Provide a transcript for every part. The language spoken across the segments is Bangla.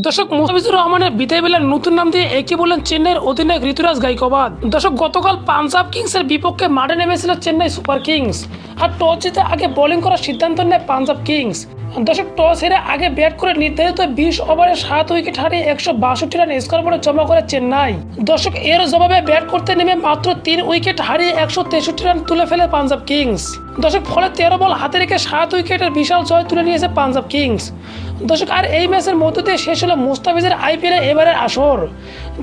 দর্শক মুস্তাফিজুর রহমানের বিদায় বেলার নতুন নাম দিয়ে একে বললেন চেন্নাইয়ের অধিনায়ক ঋতুরাজ গাইকোবাদ। দর্শক, গতকাল পাঞ্জাব কিংসের বিপক্ষে মাঠে নেমেছিল চেন্নাই সুপার কিংস আর টস জিতে আগে বোলিং করার সিদ্ধান্ত নেয় পাঞ্জাব কিংস। দর্শক, টস হেরে আগে ব্যাট করে নির্ধারিত বিশ ওভারে সাত উইকেট হারিয়ে একশো বাষট্টি রান স্কোর বোর্ডে জমা করে চেন্নাই। দর্শক, এর জবাবে ব্যাট করতে নেমে মাত্র তিন উইকেট হারিয়ে একশো তেষট্টি রান তুলে ফেলে পাঞ্জাব কিংস। দর্শক, ফলে তেরো বল হাতে রেখে সাত উইকেটের বিশাল জয় তুলে নিয়েছে পাঞ্জাব কিংস। দর্শক, আর এই ম্যাচের মধ্য দিয়ে শেষ হলো মুস্তাফিজের আইপিএলে এবারের আসর।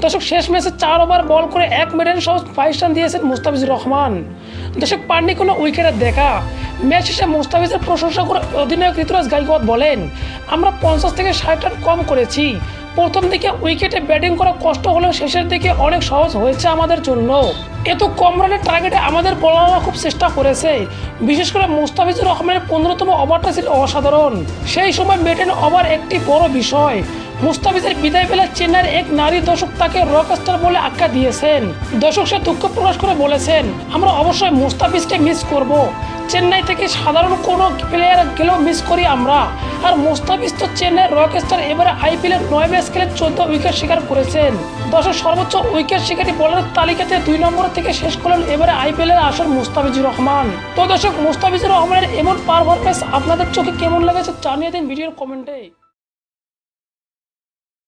দর্শক, শেষ ম্যাচে চার ওভার বল করে এক মিডল সহ ফাইভ রান দিয়েছেন মুস্তাফিজুর রহমান। দর্শক, পাননি কোনো উইকেটের দেখা। ম্যাচ শেষে মুস্তাফিজের প্রশংসা করে অধিনায়ক ঋতুরাজ গাইকোয়াদ বলেন, আমরা পঞ্চাশ থেকে ষাট রান কম করেছি। প্রথম দিকে উইকেটে ব্যাটিং করা কষ্ট হলেও শেষের দিকে অনেক সহজ হয়েছে আমাদের জন্য। এত কম রানের টার্গেটে আমাদের বোলাররা খুব চেষ্টা করেছে। বিশেষ করে মুস্তাফিজুর রহমানের পনেরোতম ওভারটা ছিল অসাধারণ। সেই সময় মেটেন ওভার একটি বড় বিষয়। মুস্তাফিজের বিদায় বেলা চেন্নাইয়ের এক নারী দর্শক তাকে রকস্টার বলে আখ্যা দিয়েছেন। দর্শক সে দুঃখ প্রকাশ করে বলেছেন, আমরা অবশ্যই মুস্তাফিজকে মিস করব। চেন্নাই থেকে সাধারণ কোনো প্লেয়ার গেলেও মিস করি আমরা। আর মুস্তাফিজ তো চেন্নাইয়ের রকস্টার এবারে আইপিএলের নয় ম্যাচ খেলে চোদ্দ উইকেট শিকার করেছেন। দর্শক, সর্বোচ্চ উইকেট শিকারী বলারের তালিকাতে দুই নম্বর থেকে শেষ করলেন এবারে আইপিএলের আসর মুস্তাফিজুর রহমান। তো দর্শক, মুস্তাফিজুর রহমানের এমন পারফরমেন্স আপনাদের চোখে কেমন লেগেছে জানিয়ে দিন ভিডিওর কমেন্টে।